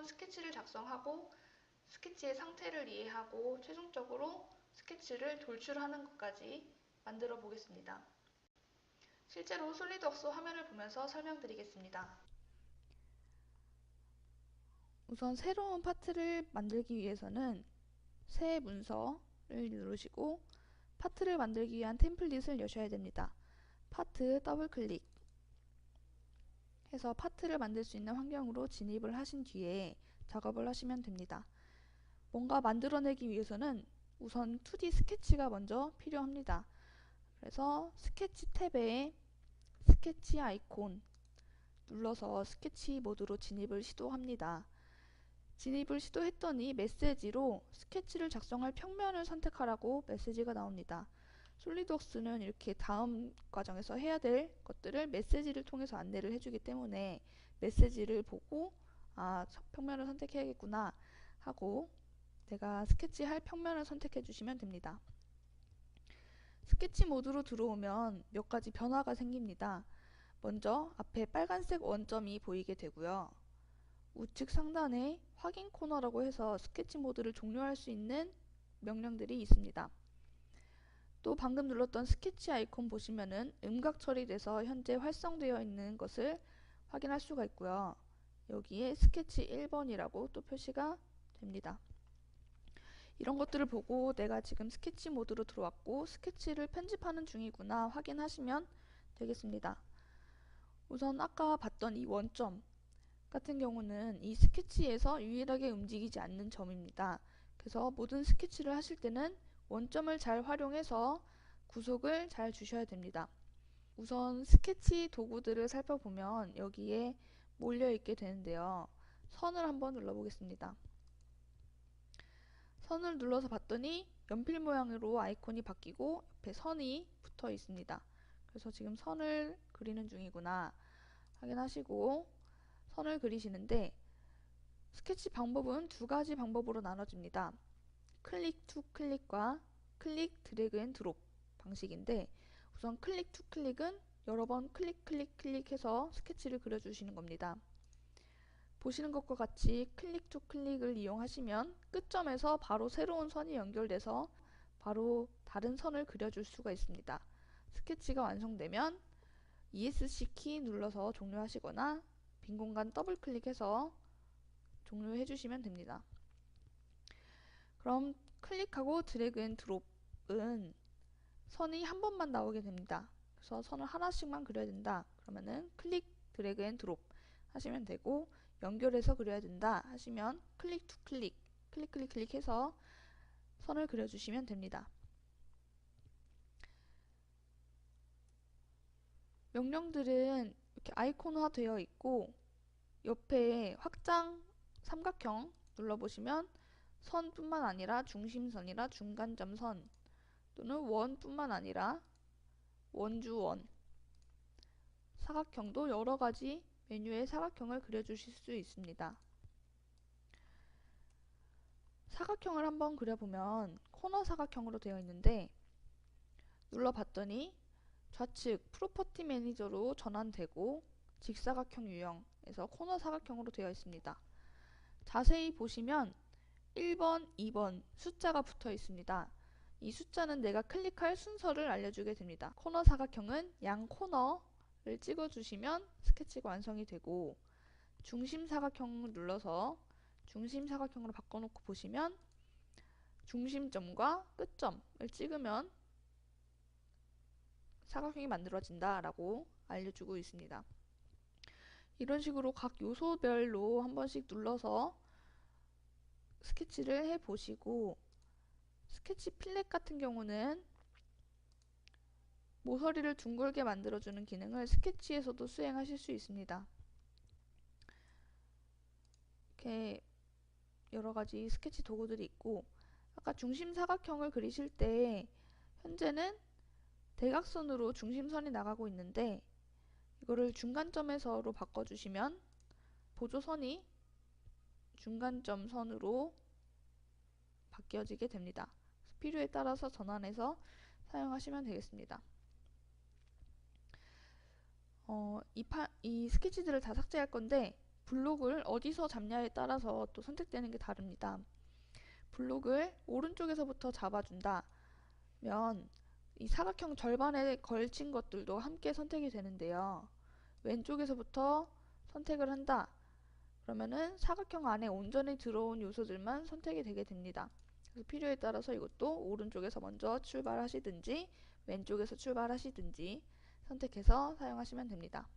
새로운 스케치를 작성하고 스케치의 상태를 이해하고 최종적으로 스케치를 돌출하는 것까지 만들어 보겠습니다. 실제로 솔리드웍스 화면을 보면서 설명드리겠습니다. 우선 새로운 파트를 만들기 위해서는 새 문서를 누르시고 파트를 만들기 위한 템플릿을 여셔야 됩니다. 파트 더블 클릭 해서 파트를 만들 수 있는 환경으로 진입을 하신 뒤에 작업을 하시면 됩니다. 뭔가 만들어내기 위해서는 우선 2D 스케치가 먼저 필요합니다. 그래서 스케치 탭에 스케치 아이콘 눌러서 스케치 모드로 진입을 시도합니다. 진입을 시도했더니 메시지로 스케치를 작성할 평면을 선택하라고 메시지가 나옵니다. 솔리드웍스는 이렇게 다음 과정에서 해야 될 것들을 메시지를 통해서 안내를 해주기 때문에 메시지를 보고 아 평면을 선택해야겠구나 하고 내가 스케치할 평면을 선택해 주시면 됩니다. 스케치 모드로 들어오면 몇 가지 변화가 생깁니다. 먼저 앞에 빨간색 원점이 보이게 되고요. 우측 상단에 확인 코너라고 해서 스케치 모드를 종료할 수 있는 명령들이 있습니다. 또 방금 눌렀던 스케치 아이콘 보시면은 음각 처리돼서 현재 활성되어 있는 것을 확인할 수가 있고요. 여기에 스케치 1번이라고 또 표시가 됩니다. 이런 것들을 보고 내가 지금 스케치 모드로 들어왔고 스케치를 편집하는 중이구나 확인하시면 되겠습니다. 우선 아까 봤던 이 원점 같은 경우는 이 스케치에서 유일하게 움직이지 않는 점입니다. 그래서 모든 스케치를 하실 때는 원점을 잘 활용해서 구속을 잘 주셔야 됩니다. 우선 스케치 도구들을 살펴보면 여기에 몰려 있게 되는데요. 선을 한번 눌러보겠습니다. 선을 눌러서 봤더니 연필 모양으로 아이콘이 바뀌고 옆에 선이 붙어 있습니다. 그래서 지금 선을 그리는 중이구나 확인하시고 선을 그리시는데 스케치 방법은 두 가지 방법으로 나눠집니다. 클릭 투 클릭과 클릭 드래그 앤 드롭 방식인데 우선 클릭 투 클릭은 여러 번 클릭 클릭 클릭해서 스케치를 그려주시는 겁니다. 보시는 것과 같이 클릭 투 클릭을 이용하시면 끝점에서 바로 새로운 선이 연결돼서 바로 다른 선을 그려줄 수가 있습니다. 스케치가 완성되면 ESC 키 눌러서 종료하시거나 빈 공간 더블 클릭해서 종료해 주시면 됩니다. 그럼 클릭하고 드래그 앤 드롭은 선이 한 번만 나오게 됩니다. 그래서 선을 하나씩만 그려야 된다. 그러면은 클릭 드래그 앤 드롭 하시면 되고 연결해서 그려야 된다 하시면 클릭 투 클릭 클릭 클릭 클릭해서 선을 그려주시면 됩니다. 명령들은 이렇게 아이콘화 되어 있고 옆에 확장 삼각형 눌러보시면 선뿐만 아니라 중심선이라 중간점 선 또는 원뿐만 아니라 원주원 사각형도 여러 가지 메뉴에 사각형을 그려주실 수 있습니다. 사각형을 한번 그려보면 코너 사각형으로 되어 있는데 눌러봤더니 좌측 프로퍼티 매니저로 전환되고 직사각형 유형에서 코너 사각형으로 되어 있습니다. 자세히 보시면 1번, 2번 숫자가 붙어 있습니다. 이 숫자는 내가 클릭할 순서를 알려주게 됩니다. 코너 사각형은 양 코너를 찍어주시면 스케치가 완성이 되고 중심 사각형을 눌러서 중심 사각형으로 바꿔놓고 보시면 중심점과 끝점을 찍으면 사각형이 만들어진다 라고 알려주고 있습니다. 이런 식으로 각 요소별로 한 번씩 눌러서 스케치를 해 보시고 스케치 필렛 같은 경우는 모서리를 둥글게 만들어주는 기능을 스케치에서도 수행하실 수 있습니다. 이렇게 여러가지 스케치 도구들이 있고 아까 중심 사각형을 그리실 때 현재는 대각선으로 중심선이 나가고 있는데 이거를 중간점에서로 바꿔주시면 보조선이 중간점 선으로 바뀌어지게 됩니다. 필요에 따라서 전환해서 사용하시면 되겠습니다. 어, 이, 파, 이 스케치들을 다 삭제할 건데 블록을 어디서 잡냐에 따라서 또 선택되는 게 다릅니다. 블록을 오른쪽에서부터 잡아준다 면 이 사각형 절반에 걸친 것들도 함께 선택이 되는데요. 왼쪽에서부터 선택을 한다. 그러면은 사각형 안에 온전히 들어온 요소들만 선택이 되게 됩니다. 필요에 따라서 이것도 오른쪽에서 먼저 출발하시든지 왼쪽에서 출발하시든지 선택해서 사용하시면 됩니다.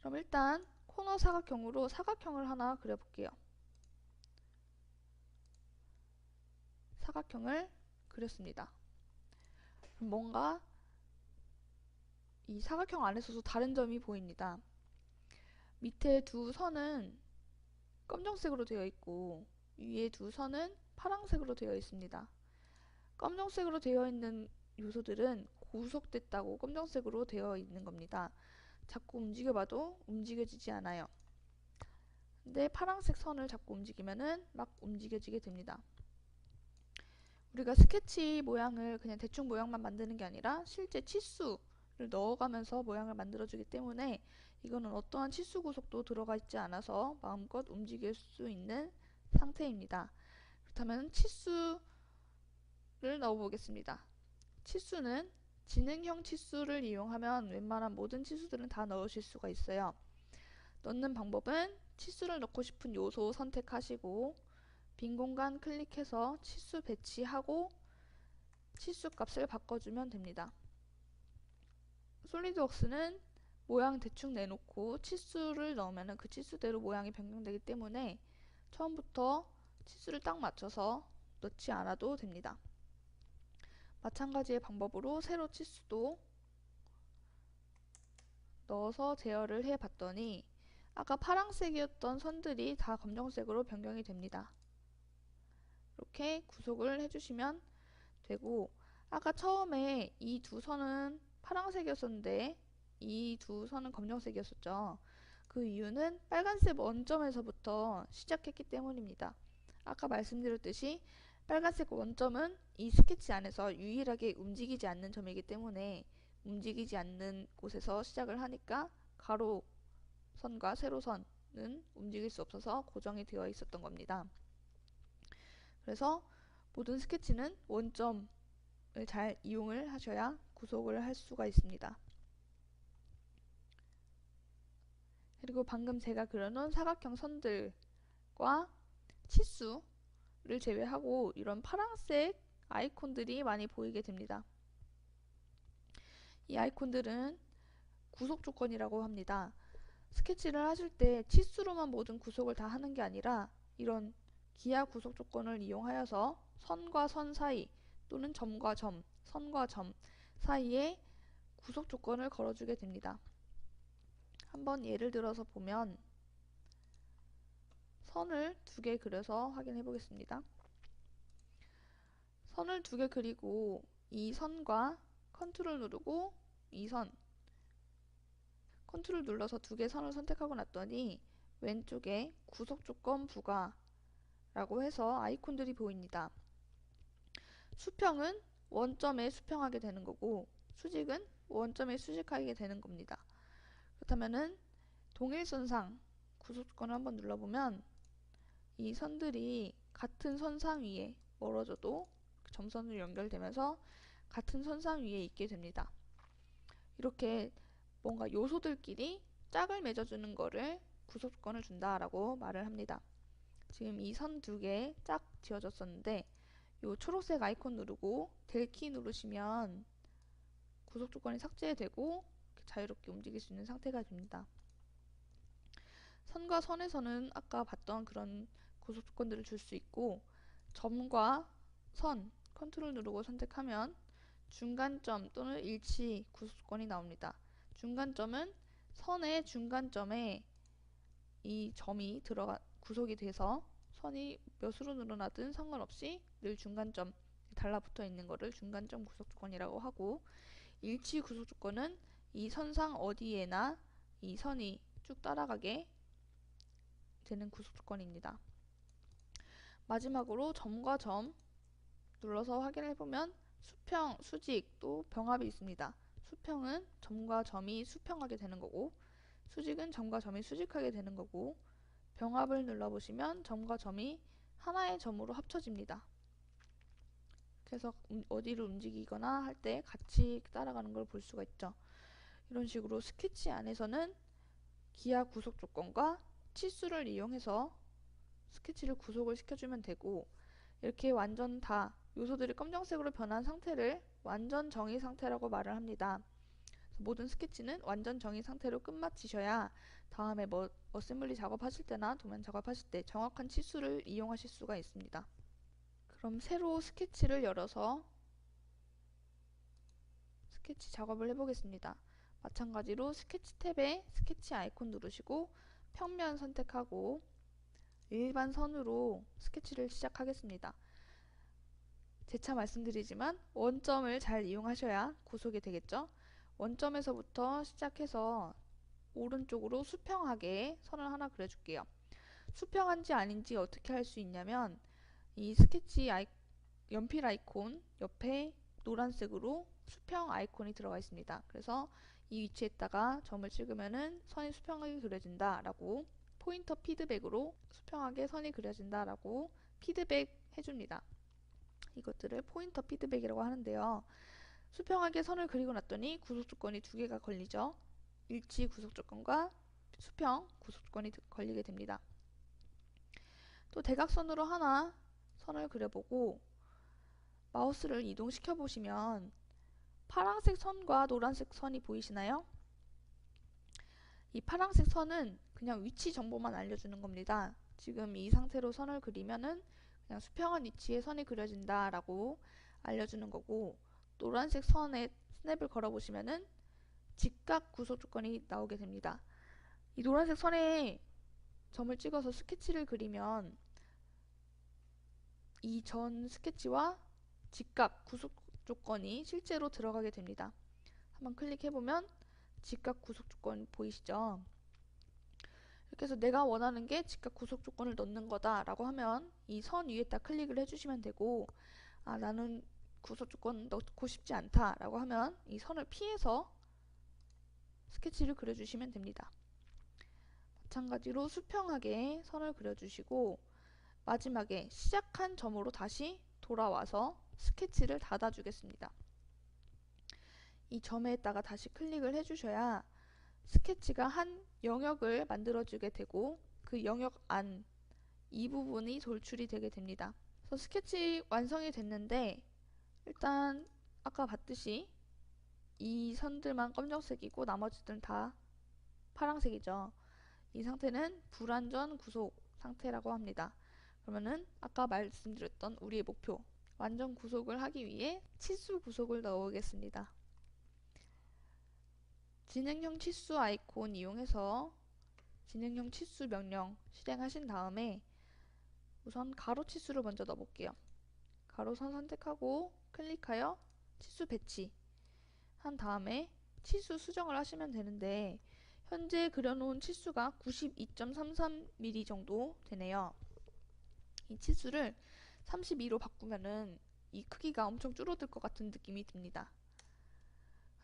그럼 일단 코너 사각형으로 사각형을 하나 그려볼게요. 사각형을 그렸습니다. 뭔가 이 사각형 안에서도 다른 점이 보입니다. 밑에 두 선은 검정색으로 되어 있고 위에 두 선은 파란색으로 되어 있습니다. 검정색으로 되어 있는 요소들은 구속됐다고 검정색으로 되어 있는 겁니다. 자꾸 움직여봐도 움직여지지 않아요. 근데 파란색 선을 자꾸 움직이면은 막 움직여지게 됩니다. 우리가 스케치 모양을 그냥 대충 모양만 만드는 게 아니라 실제 치수를 넣어가면서 모양을 만들어주기 때문에 이거는 어떠한 치수 구속도 들어가 있지 않아서 마음껏 움직일 수 있는 상태입니다. 그렇다면 치수를 넣어보겠습니다. 치수는 지능형 치수를 이용하면 웬만한 모든 치수들은 다 넣으실 수가 있어요. 넣는 방법은 치수를 넣고 싶은 요소 선택하시고 빈 공간 클릭해서 치수 배치하고 치수 값을 바꿔주면 됩니다. 솔리드웍스는 모양 대충 내놓고 치수를 넣으면 그 치수대로 모양이 변경되기 때문에 처음부터 치수를 딱 맞춰서 넣지 않아도 됩니다. 마찬가지의 방법으로 세로 치수도 넣어서 제어를 해 봤더니 아까 파란색이었던 선들이 다 검정색으로 변경이 됩니다. 이렇게 구속을 해주시면 되고 아까 처음에 이 두 선은 파란색이었었는데 이 두 선은 검정색이었었죠. 그 이유는 빨간색 원점에서부터 시작했기 때문입니다. 아까 말씀드렸듯이 빨간색 원점은 이 스케치 안에서 유일하게 움직이지 않는 점이기 때문에 움직이지 않는 곳에서 시작을 하니까 가로 선과 세로선은 움직일 수 없어서 고정이 되어 있었던 겁니다. 그래서 모든 스케치는 원점을 잘 이용을 하셔야 구속을 할 수가 있습니다. 그리고 방금 제가 그려놓은 사각형 선들과 치수를 제외하고 이런 파란색 아이콘들이 많이 보이게 됩니다. 이 아이콘들은 구속 조건이라고 합니다. 스케치를 하실 때 치수로만 모든 구속을 다 하는 게 아니라 이런 기하 구속 조건을 이용하여서 선과 선 사이 또는 점과 점, 선과 점 사이에 구속 조건을 걸어주게 됩니다. 한번 예를 들어서 보면 선을 두 개 그려서 확인해 보겠습니다. 선을 두 개 그리고 이 선과 컨트롤 누르고 이 선 컨트롤 눌러서 두 개 선을 선택하고 났더니 왼쪽에 구속 조건 부과 라고 해서 아이콘들이 보입니다. 수평은 원점에 수평하게 되는 거고 수직은 원점에 수직하게 되는 겁니다. 그렇다면은 동일선상 구속권을 한번 눌러보면 이 선들이 같은 선상 위에 멀어져도 점선으로 연결되면서 같은 선상 위에 있게 됩니다. 이렇게 뭔가 요소들끼리 짝을 맺어주는 거를 구속권을 준다라고 말을 합니다. 지금 이 선 두 개 짝 지어졌었는데 이 초록색 아이콘 누르고 델키 누르시면 구속 조건이 삭제되고 자유롭게 움직일 수 있는 상태가 됩니다. 선과 선에서는 아까 봤던 그런 구속 조건들을 줄 수 있고 점과 선 컨트롤 누르고 선택하면 중간점 또는 일치 구속 조건이 나옵니다. 중간점은 선의 중간점에 이 점이 들어가 구속이 돼서 선이 몇으로 늘어나든 상관없이 늘 중간점 달라붙어 있는 것을 중간점 구속 조건이라고 하고 일치 구속 조건은 이 선상 어디에나 이 선이 쭉 따라가게 되는 구속 조건입니다. 마지막으로 점과 점 눌러서 확인을 해보면 수평, 수직, 또 병합이 있습니다. 수평은 점과 점이 수평하게 되는 거고 수직은 점과 점이 수직하게 되는 거고 병합을 눌러보시면 점과 점이 하나의 점으로 합쳐집니다. 그래서 음, 어디를 움직이거나 할 때 같이 따라가는 걸 볼 수가 있죠. 이런 식으로 스케치 안에서는 기하 구속 조건과 치수를 이용해서 스케치를 구속을 시켜주면 되고 이렇게 완전 다 요소들이 검정색으로 변한 상태를 완전 정의 상태라고 말을 합니다. 모든 스케치는 완전 정의 상태로 끝마치셔야 다음에 뭐 어셈블리 작업하실 때나 도면 작업하실 때 정확한 치수를 이용하실 수가 있습니다. 그럼 새로 스케치를 열어서 스케치 작업을 해보겠습니다. 마찬가지로 스케치 탭에 스케치 아이콘 누르시고 평면 선택하고 일반 선으로 스케치를 시작하겠습니다. 재차 말씀드리지만 원점을 잘 이용하셔야 구속이 되겠죠. 원점에서부터 시작해서 오른쪽으로 수평하게 선을 하나 그려줄게요. 수평한지 아닌지 어떻게 할 수 있냐면 이 스케치 아이, 연필 아이콘 옆에 노란색으로 수평 아이콘이 들어가 있습니다. 그래서 이 위치에다가 점을 찍으면은 선이 수평하게 그려진다 라고 포인터 피드백으로 수평하게 선이 그려진다 라고 피드백 해줍니다. 이것들을 포인터 피드백이라고 하는데요. 수평하게 선을 그리고 났더니 구속 조건이 두 개가 걸리죠. 일치 구속 조건과 수평 구속 조건이 걸리게 됩니다. 또 대각선으로 하나 선을 그려보고 마우스를 이동시켜 보시면 파란색 선과 노란색 선이 보이시나요? 이 파란색 선은 그냥 위치 정보만 알려주는 겁니다. 지금 이 상태로 선을 그리면은 그냥 수평한 위치에 선이 그려진다 라고 알려주는 거고 노란색 선에 스냅을 걸어보시면은 직각 구속 조건이 나오게 됩니다. 이 노란색 선에 점을 찍어서 스케치를 그리면 이 전 스케치와 직각 구속 조건이 실제로 들어가게 됩니다. 한번 클릭해보면 직각 구속 조건 보이시죠? 이렇게 해서 내가 원하는 게 직각 구속 조건을 넣는 거다 라고 하면 이 선 위에다 클릭을 해주시면 되고 아 나는 구속 조건 넣고 싶지 않다 라고 하면 이 선을 피해서 스케치를 그려주시면 됩니다. 마찬가지로 수평하게 선을 그려주시고 마지막에 시작한 점으로 다시 돌아와서 스케치를 닫아주겠습니다. 이 점에다가 다시 클릭을 해주셔야 스케치가 한 영역을 만들어주게 되고 그 영역 안 이 부분이 돌출이 되게 됩니다. 그래서 스케치 완성이 됐는데 일단 아까 봤듯이 이 선들만 검정색이고 나머지들은 다 파란색이죠. 이 상태는 불완전 구속 상태라고 합니다. 그러면은 아까 말씀드렸던 우리의 목표 완전 구속을 하기 위해 치수 구속을 넣어보겠습니다. 진행형 치수 아이콘 이용해서 진행형 치수 명령 실행하신 다음에 우선 가로 치수를 먼저 넣어볼게요. 가로선 선택하고 클릭하여 치수 배치 한 다음에 치수 수정을 하시면 되는데 현재 그려놓은 치수가 92.33mm 정도 되네요. 이 치수를 32로 바꾸면은 이 크기가 엄청 줄어들 것 같은 느낌이 듭니다.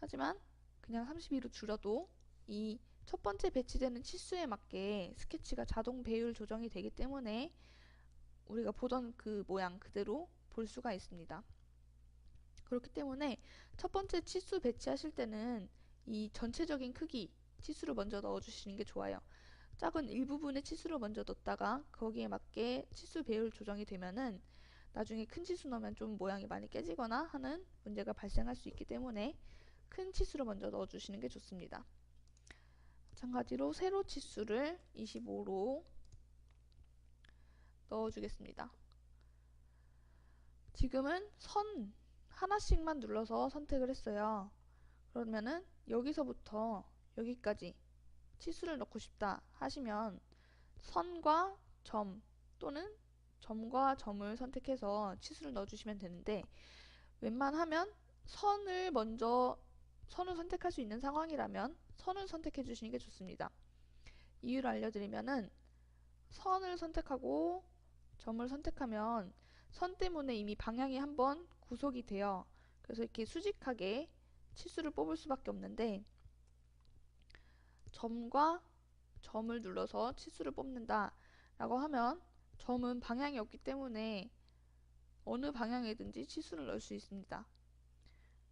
하지만 그냥 32로 줄여도 이 첫 번째 배치되는 치수에 맞게 스케치가 자동 배율 조정이 되기 때문에 우리가 보던 그 모양 그대로 볼 수가 있습니다. 그렇기 때문에 첫 번째 치수 배치하실 때는 이 전체적인 크기 치수를 먼저 넣어주시는 게 좋아요. 작은 일부분의 치수를 먼저 넣었다가 거기에 맞게 치수 배율 조정이 되면은 나중에 큰 치수 넣으면 좀 모양이 많이 깨지거나 하는 문제가 발생할 수 있기 때문에 큰 치수를 먼저 넣어주시는 게 좋습니다. 마찬가지로 세로 치수를 25로 넣어주겠습니다. 지금은 선 하나씩만 눌러서 선택을 했어요. 그러면은 여기서부터 여기까지 치수를 넣고 싶다 하시면 선과 점 또는 점과 점을 선택해서 치수를 넣어주시면 되는데 웬만하면 선을 먼저 선을 선택할 수 있는 상황이라면 선을 선택해 주시는 게 좋습니다. 이유를 알려드리면은 선을 선택하고 점을 선택하면 선 때문에 이미 방향이 한번 구속이 돼요. 그래서 이렇게 수직하게 치수를 뽑을 수밖에 없는데 점과 점을 눌러서 치수를 뽑는다 라고 하면 점은 방향이 없기 때문에 어느 방향이든지 치수를 넣을 수 있습니다.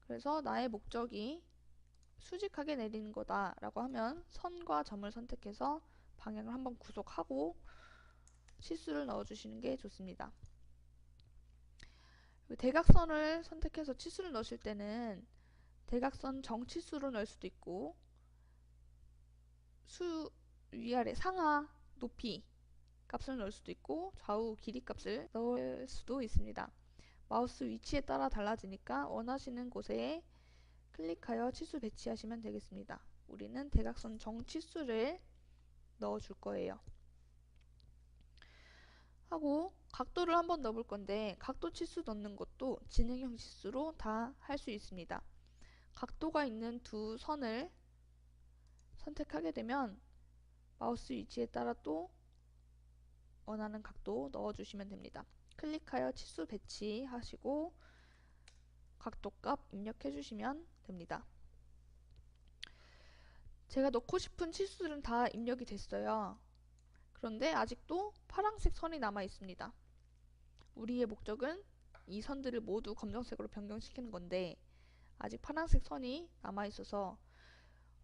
그래서 나의 목적이 수직하게 내리는 거다 라고 하면 선과 점을 선택해서 방향을 한번 구속하고 치수를 넣어주시는 게 좋습니다. 대각선을 선택해서 치수를 넣으실 때는 대각선 정치수로 넣을 수도 있고 수 위아래 상하 높이 값을 넣을 수도 있고 좌우 길이 값을 넣을 수도 있습니다. 마우스 위치에 따라 달라지니까 원하시는 곳에 클릭하여 치수 배치하시면 되겠습니다. 우리는 대각선 정치수를 넣어 줄 거예요. 하고 각도를 한번 넣어볼 건데 각도 치수 넣는 것도 진행형 치수로 다 할 수 있습니다. 각도가 있는 두 선을 선택하게 되면 마우스 위치에 따라 또 원하는 각도 넣어주시면 됩니다. 클릭하여 치수 배치하시고 각도값 입력해 주시면 됩니다. 제가 넣고 싶은 치수들은 다 입력이 됐어요. 그런데 아직도 파란색 선이 남아 있습니다. 우리의 목적은 이 선들을 모두 검정색으로 변경시키는 건데 아직 파란색 선이 남아 있어서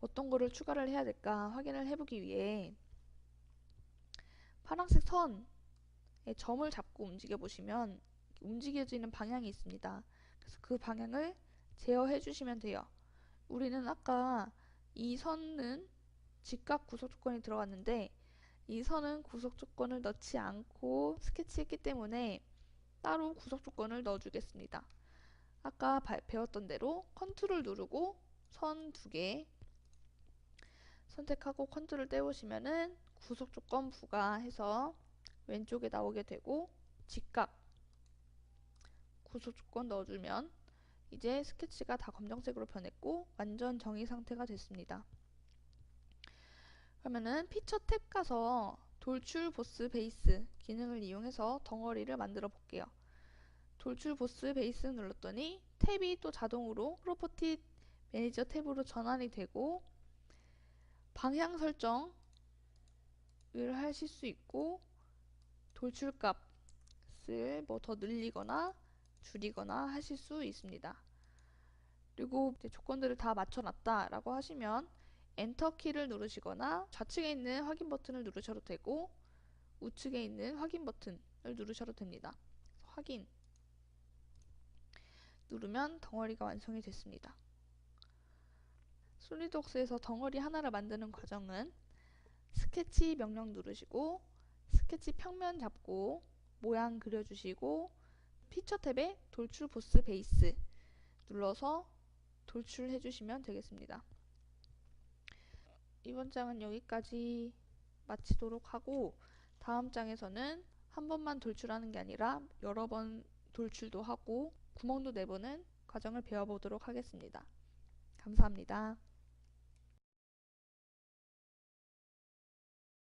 어떤 거를 추가를 해야 될까 확인을 해보기 위해 파란색 선에 점을 잡고 움직여 보시면 움직여지는 방향이 있습니다. 그래서 그 방향을 제어해 주시면 돼요. 우리는 아까 이 선은 직각 구속 조건이 들어갔는데 이 선은 구속 조건을 넣지 않고 스케치했기 때문에 따로 구속 조건을 넣어주겠습니다. 아까 배웠던 대로 컨트롤 누르고 선 두 개 선택하고 컨트롤 떼보시면은 구속 조건 부가해서 왼쪽에 나오게 되고 직각 구속 조건 넣어주면 이제 스케치가 다 검정색으로 변했고 완전 정의 상태가 됐습니다. 그러면은 피처 탭 가서 돌출 보스 베이스 기능을 이용해서 덩어리를 만들어 볼게요. 돌출 보스 베이스 눌렀더니 탭이 또 자동으로 프로퍼티 매니저 탭으로 전환이 되고 방향 설정을 하실 수 있고 돌출값을 뭐 더 늘리거나 줄이거나 하실 수 있습니다. 그리고 조건들을 다 맞춰놨다 라고 하시면 엔터 키를 누르시거나 좌측에 있는 확인 버튼을 누르셔도 되고 우측에 있는 확인 버튼을 누르셔도 됩니다. 확인 누르면 덩어리가 완성이 됐습니다. 솔리드웍스에서 덩어리 하나를 만드는 과정은 스케치 명령 누르시고 스케치 평면 잡고 모양 그려주시고 피처 탭에 돌출 보스 베이스 눌러서 돌출해 주시면 되겠습니다. 이번 장은 여기까지 마치도록 하고 다음 장에서는 한 번만 돌출하는 게 아니라 여러 번 돌출도 하고 구멍도 내보는 과정을 배워보도록 하겠습니다. 감사합니다.